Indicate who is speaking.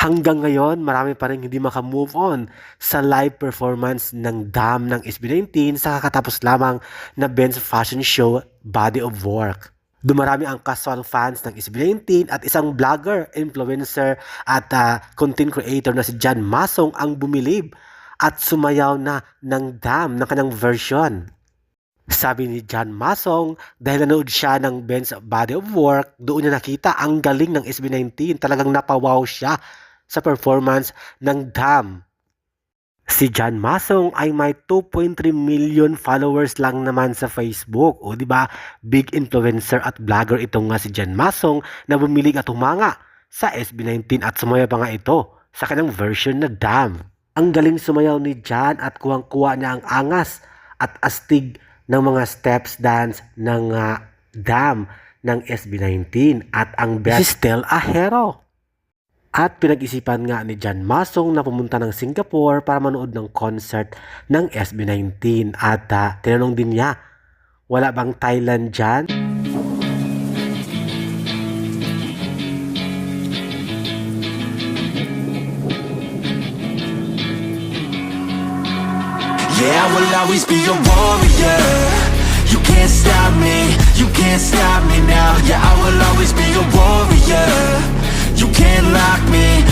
Speaker 1: Hanggang ngayon, marami pa rin hindi makamove on sa live performance ng Dam ng SB19 sa kakatapos lamang na Ben's fashion show Body of Work. Dumarami ang casual fans ng SB19 at isang vlogger, influencer at ah, content creator na si John Masong ang bumilib at sumayaw na ng Dam ng kanyang version. Sabi ni John Masong, dahil nanood siya ng Ben's Body of Work, doon niya nakita ang galing ng SB19. Talagang napawaw siya sa performance ng Dam. Si John Masong ay may 2.3 million followers lang naman sa Facebook. O di ba? Big influencer at vlogger itong nga si John Masong na bumilig at humanga sa SB19 at sumaya pa nga ito sa kanyang version na Dam. Ang galing sumayaw ni John at kuwang-kuwa niya ang angas at astig ng mga steps dance ng ah, Dam ng SB19 at ang best still a hero. At pinag-isipan nga ni John Masong na pumunta ng Singapore para manood ng concert ng SB19 at ah, tinanong din niya, wala bang Thailand dyan?
Speaker 2: Yeah, I will always be a warrior. You can't stop me, you can't